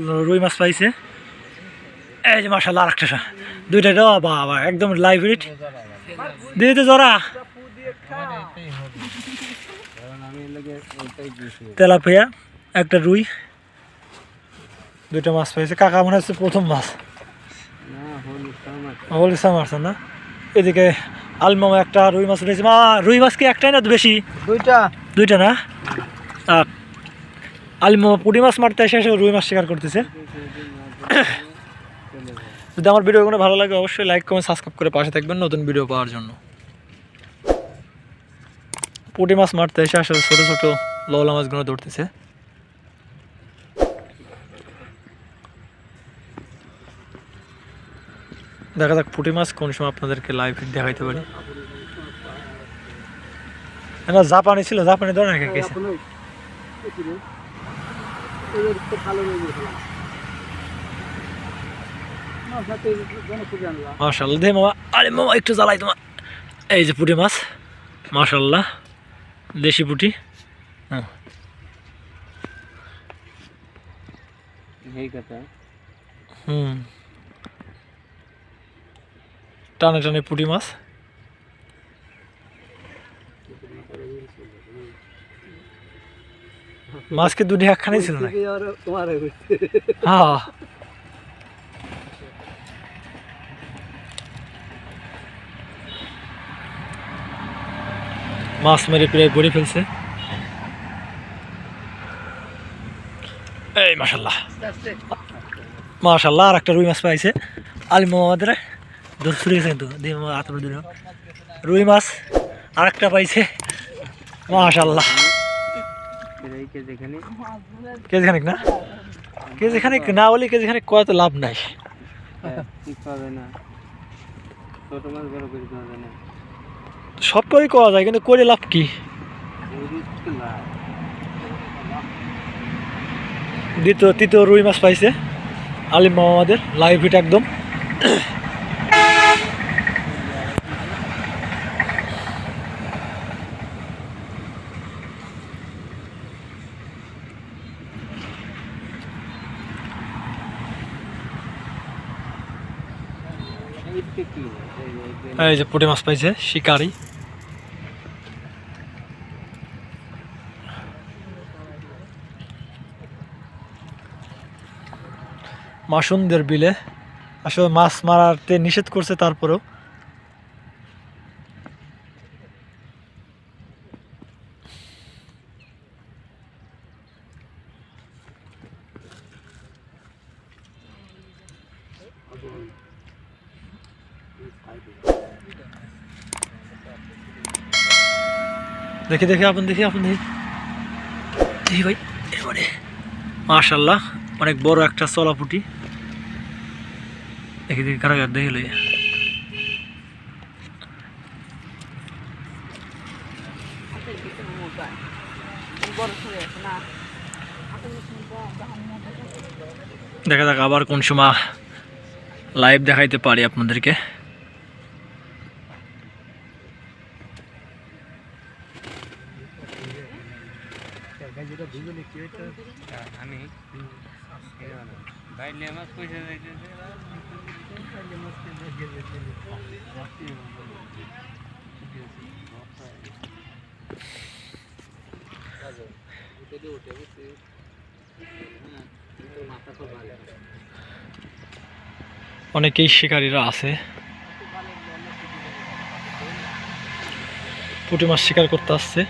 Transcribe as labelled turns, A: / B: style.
A: রুই মাছ পাইছে। এই যে মাসাল্লাহ আরেকটা সা- দুইটা বাবা একদম লাইভ রেট দিয়ে তো জরা তেলাপিয়া একটা রুই। দুইটা মাছ পাইছে। কাকা মনে হচ্ছে প্রথম মাছ। হল ইসলাম মারছেন না? এদিকে আলমামা একটা রুই মাছ উঠেছে। মা রুই মাছ কি একটাই না বেশি?
B: দুইটা।
A: দুইটা না? আর আলমামা পুঁটি মাছ মারতে এসে এসে রুই মাছ শিকার করতেছে। যদি আমার ভিডিওগুলো ভালো লাগে অবশ্যই লাইক কমেন্ট সাবস্ক্রাইব করে পাশে থাকবেন নতুন ভিডিও পাওয়ার জন্য। পুঁটি মাছ মারতে এসে আসলে ছোটো ছোটো লওলা মাছগুলো ধরতেছে। দেখা যাক পুঁটি মাছ কোন সময় আপনাদেরকে লাইভ দেখাইতে পারি। না জাপানি ছিল, জাপানি ধরনের কে গেছে। মাশাল্লাহ দে মামা। আরে মামা একটু জ্বালাই তোমার এই যে পুঁটি মাছ মাশাল্লাহ দেশি পুঁটি। হ্যাঁ। হুম। টানে টানে পুঁটি মাছ। মাছকে দুটি একখানেই ছিল না হ্যাঁ। মাছ মেরে প্রায় গড়ে ফেলছে। এই মাসাল্লাহ মাশাল্লাহ আর একটা রুই মাছ পাইছে। আলিম আমাদের দোষ ছুটে গেছে কিন্তু দিল। রুই মাছ আর একটা পাইছে। মাশাল্লাহ কেজি খানিক না? কেজি খানিক না বলি কেজি খানিক কয় তো লাভ নাই।
B: করে না।
A: সব করেই করা যায় কিন্তু করে লাভ কি? দ্বিতীয় তৃতীয় রুই মাছ পাইছে। আলিম মামা আমাদের লাইভ হিট একদম। এই যে পুঁটি মাছ পাইছে শিকারি। মাসুন্দের বিলে আসলে মাছ মারাতে নিষেধ করছে তারপরেও। দেখি দেখি, আপন দেখি আপন দেখি। দেখি ভাই এবারে মাশাল্লাহ অনেক বড় একটা চলাপুটি দেখি দেখি কারাগার দেখি লই দেখা যাক আবার কোন সময় লাইভ দেখাইতে পারি আপনাদেরকে।
B: আমি। বাইলে মাছ পয়সা যাইতেছে
A: অনেকেই শিকারীরা আছে। পুঁটি মাছ শিকার করতে আসছে।